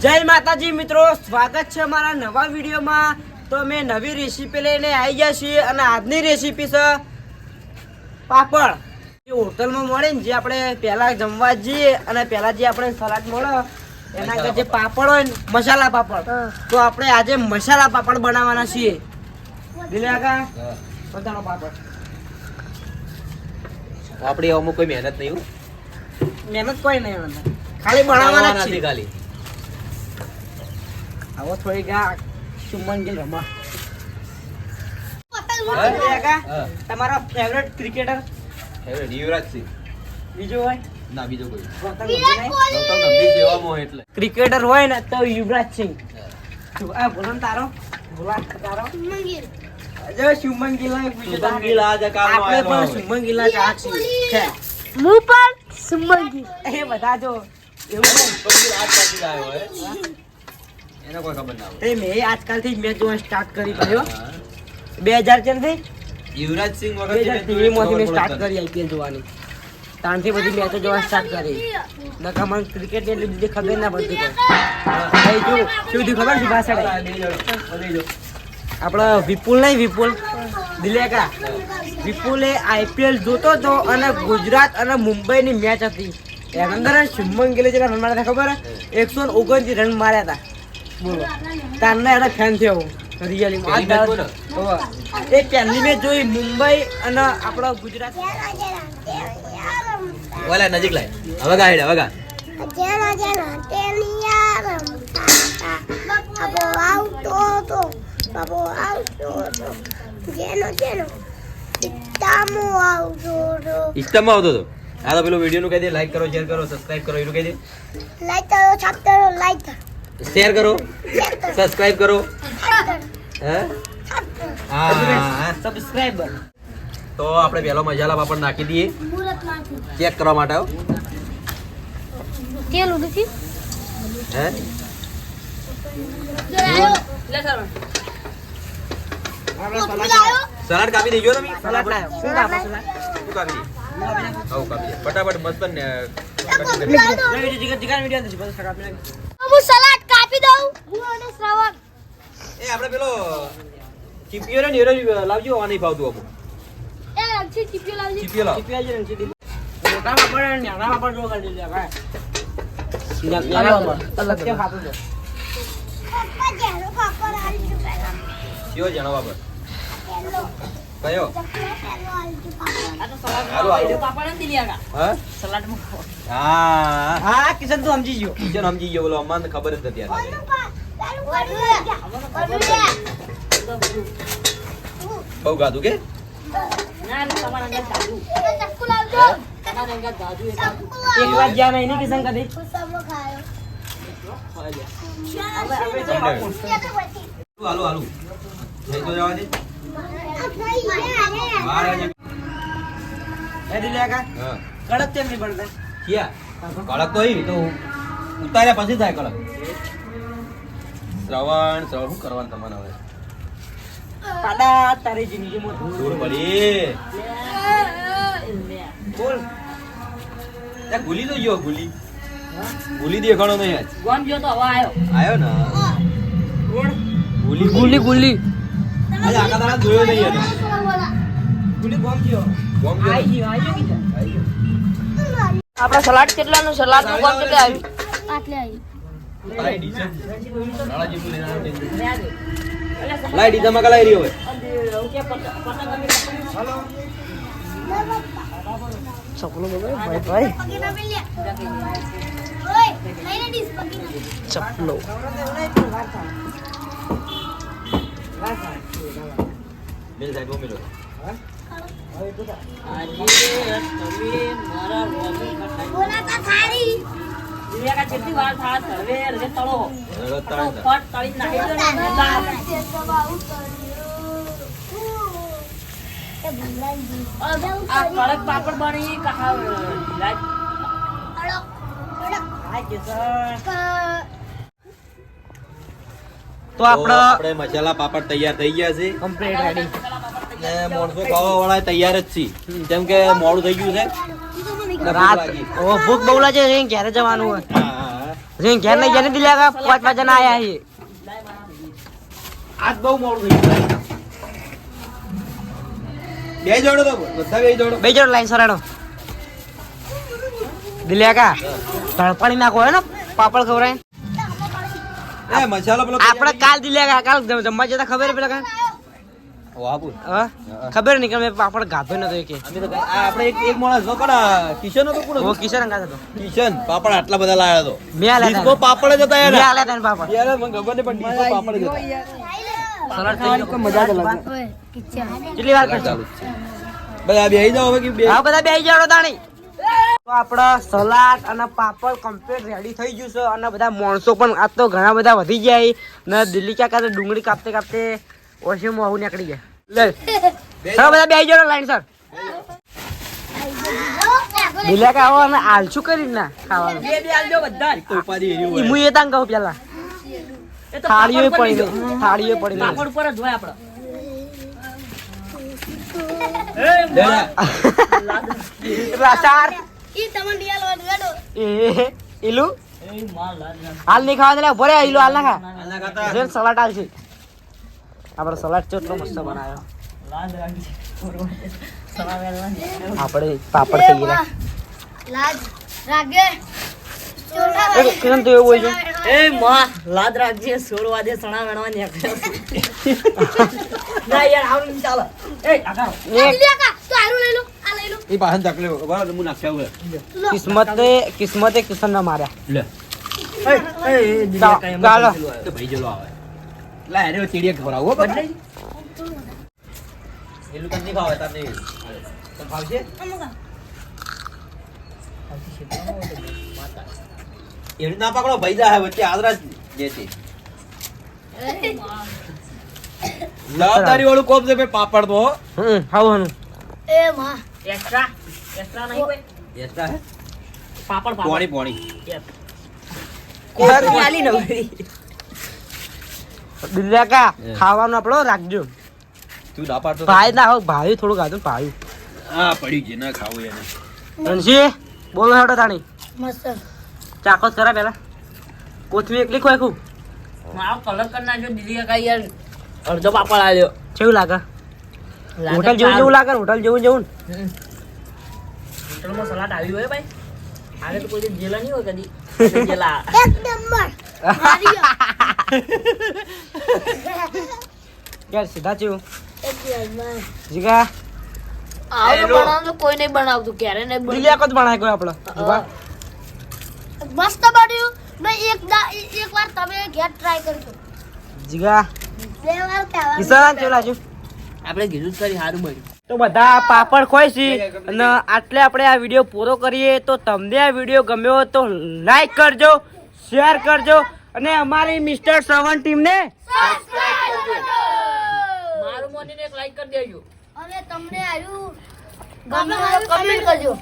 જય માતાજી મિત્રો સ્વાગત છે અમારા નવા વિડીયોમાં. તો અમે નવી રેસીપી લઈને આવી ગયા છીએ અને આજની રેસીપી છે પાપડ. જે હોટલમાં મળે ને જે આપણે પહેલા જમવા જઈએ અને પહેલા જે આપણે સલાડ મળે એના આગળ જે પાપડ હોય ને મસાલા પાપડ. તો આપણે આજે મસાલા પાપડ બનાવવાના છીએ. દિલે આગા. બધાનો પાપડ. આપણી અમુક કોઈ મહેનત નહીં હો. મહેનત કોઈ નહીં ખાલી બનાવવાના છીએ. ખાલી. આવો થોડી ગા ચુમ્મન ગીલ રમા. તમારો ફેવરેટ ક્રિકેટર યુવરાજ યુવરાજસિંહ. બીજું હોય ના બીજો કોઈ એટલે ક્રિકેટર હોય ને તો યુવરાજ સિંહ આ ભૂલન તારો બોલા તારો જો શુભમન ગિલ ને બીજું આજે કામમાં આપણે પણ હોય. શુભમન ગિલ છે હું પણ સુમંગી એ બધા જો એવું આવ્યો હોય એને કોઈ ખબર ના હોય. એ મેં આજકાલથી મેચ જોવા સ્ટાર્ટ કરી પાડ્યો બે હજાર ચારથી યુવરાજસિંહ બે વગર હજાર મેં સ્ટાર્ટ કરી આઈપીએલ જોવાની. ત્યાંથી બધી મેચો જોવા સ્ટાર્ટ કરી. મને ક્રિકેટ એટલી બધી ખબર ના પડતી ભાઈ જો શું થયું ખબર? છે આપણો વિપુલ નહીં વિપુલ? દિલેકા. વિપુલે આઈપીએલ જોતો હતો અને ગુજરાત અને મુંબઈની મેચ હતી. એના અંદર શુભમન ગિલે જેટલા રન માર્યા હતા ખબર? એકસો ઓગણત્રીસ રન માર્યા હતા. બોલો. તારના એના ફેન થયો. રિયલી. એ પહેલી મેચ જોઈ મુંબઈ અને આપણો ગુજરાત. ઓલા નજીક લાય. હવે ગા હેડે હવે ગા. બાબો આવતો હતો. બાબો આવતો હતો જેનો જેનો પિતામો આવતો હતો આવતો હતો આ તો પેલું વીડિયો નું કહી દે લાઈક કરો શેર કરો સબસ્ક્રાઇબ કરો એનું કહી દે. લાઈક કરો છાપતરો લાઈક કરો. શેર કરો સબસ્ક્રાઇબ કરો. હે. તો આપણે પહેલો મસાલા પાપડ નાખી દઈએ. ચેક કરવા માટે. તેલ ઉડું હે? સલાડ કાપી દેજો તમે. સલાડ શું કાપો આવું કાપી ફટાફટ મસ્ત ને ના વિડિયો જીગર જીગર વિડિયો નથી બધું સલાડ આપી દઉં હું અને શ્રવણ એ આપણે પેલો ચીપિયો ને એરો લાવજો આ નહીં ભાવતું અમુક એ રક્ષી ચીપી લાવજો ચીપિયો લાવ ચીપિયા છે ને ચીપી. મોટા પાપડ અને નાના પણ જો કરી દીધા ભાઈ. નાના પાપડ. અલગ કે ખાતું છે? પપ્પા જેનો પાપડ આલજો પેલા કયો જણાવવા પર લીયા હા? કિશન તું સમજી ગયો. કિચન સમજી ગયો બોલો અમને ખબર જ નથી બહુ ગાધું કે? કિશન. હાલો હાલો. જવા દે. કડક કેમ નહીં બનતા કડક તો ઉતાર્યા પછી થાય કડક. શ્રવણ શ્રવણ શું કરવાનું તમારે હવે? પાડા તારી જિંદગીમાં ધૂળ પડી. બોલ ત્યાં ભૂલી તો ગયો ભૂલી ભૂલી દેખાણો નહીં આજ. ગોમ ગયો તો હવે આવ્યો આવ્યો ને? બોલ ભૂલી ગુલી ગુલી. આજે આખા દાડા જોયો નહીં હતો ગુલી ગોમ ગયો. ગોમ ગયો. આઈ ગયો આઈ ગયો કીધું ગયો. આપણા સલાડ કેટલાનું? સલાડનું ગોમ કેટલે આવ્યું? આટલે આવી. લાઈ કલાઈ રહ્યો હોય? ભાઈ ભાઈ. ચપલો મેલ સાહેબ મેલો. થાય. પાપડ બની તો તો આપણે મસાલા પાપડ તૈયાર થઈ ગયા છે. કમ્પ્લીટ રેડી ને મોણસો ખાવા વાળા તૈયાર જ છે જેમ કે મોડું થઈ ગયું છે. ભૂખ રાત ઓ ભૂખ બહુ લાગે છે ઘરે જવાનું હોય. હા. ઘેર નહીં નહીં દિલ્યા કા પાંચ પાંચ જણા આયા છે આજ બહુ મોડું થઈ ગયું બે જોડો તો બધા બે જોડો. બે જોડો લાઈન સરાડો. દિલ્યા કા તળપાણી નાખો હે ને પાપડ ખવરાય એ મસાલો પેલો આપણે કાલ દિલ્યા કા કાલ જમવા જતા ખબર પેલા કા? વાપુ હા? ખબર નહીં કે મેં પાપડ ગાધો નતો કે. તો આ આપણે એક એક માણસ નો કોણ કિશન હતો કોણ ઓ કિશન અંગાત હતો કિશન પાપડ આટલા બધા લાયા હતો મેં આલ્યા ડિસ્કો પાપડ જ હતા મેં યાર આલ્યા હતા ને પાપડ. યાર મને ખબર નહીં પણ ડિસ્કો પાપડ જ હતા. સલાડ થઈ ગયો. મજા જ અલગ કેટલી વાર કરશો? બધા બેહી જાઓ હવે કે બે હા બધા બેહી જાઓ તાણી તો આપણા સલાડ અને પાપડ કમ્પ્લીટ રેડી થઈ ગયું છે. અને બધા માણસો પણ આજ તો ઘણા બધા વધી જાય ને દિલ્હી ક્યાં કાંતો ડુંગળી કાપતે કાપતે ઓછી મોહુ નીકળી ગયા. લે. સર બધા બે જાવ લાઈન સર દિલ્હી કા આવો અને આલછું કરી ના ખાવાનું? બે ઉપાધિ એરી ઈ હોય. હું એ તાંગ કહું પેલા. થાળીઓ પડી ગઈ. થાળીઓ પડી ગઈ. લે લે. રાસાર. ઈ તમને ડિયાલ એ ઈલું? હાલ નહીં ખાવા દે ભરે ઈલું હાલ ના ખા. સલાડ આલ છે. આપણે સલાડ કેટલો મસ્ત બનાવ્યો. આપણે પાપડ થઈ ગયા લાજ રાગે. ચોટા તો એવું હોય છે? એ માં લાદ રાખજે સોરવા દે સણા વેણવા ના યાર આવું ચાલે. એ કાકા લિયા કા. તો આરું લઈ લો આ લઈ લો. એ પાછળ તકલીફ બરાબર હું નાખ્યા હવે. કિસ્મતે કિસ્મતે કિશન ના માર્યા. લે. ચાલો. તો ભાઈ જેલો આવે. લા અરે ચીડિયા ખવડાવો બદલે એલું તને ખાવે તને તને ભાવશે એનું ના પકડો ભાઈ જાય વચ્ચે આદરા જેથી જવાબદારી વાળું કોમ છે પાપડ તો હો. હમ ખાવાનું એ માં. એક્સ્ટ્રા એક્સ્ટ્રા નહીં કોઈ એસા હે? પાપડ પાપડ. પોણી કોથળી આલી નવરી દિલ્યા કા આપણો રાખજો. તું ના પાડતો ભાઈ ના ભાઈ થોડું ખાધું ભાઈ. હા પડી છે ના ખાવું એને. રણજી બોલો હેડો તાણી. મસ્ત. ચાકો જ કરા પેલા. કોથમી એકલી ખોય ખું? મારો કલર કરી નાખ્યો દિલ્હી કાંઈ યાર અડધો પાપડ આલ્યો. કેવું લાગે? હોટલ જેવું જેવું લાગે હોટલ જેવું જેવું. હોટલમાં સલાડ આવી હોય ભાઈ. આવે તો કોઈ જેલા નહીં હોય કદી. જેલા એક નંબર યાર સીધા જેવું જીગા? આવું બનાવતું કોઈ નહીં બનાવતું ક્યારે નહીં દિલ્યા કદ બનાય કોઈ આપણો? મસ્ત બન્યું ને એક દા એક વાર તમે ઘેર ટ્રાય કરજો. જીગા? બે વાર કેવું લાગ્યું આપણે કીધું કરી સારું બન્યું. તો બધા પાપડ ખોય છે અને આટલે આપણે આ વીડિયો પૂરો કરીએ તો તમને આ વીડિયો ગમ્યો હોય તો લાઈક કરજો શેર કરજો અને અમારી મિસ્ટર શ્રવણ ટીમને મારું મોનીને એક લાઈક કરી દેજો. અને તમને આવ્યું ગમે તો કમેન્ટ કરજો.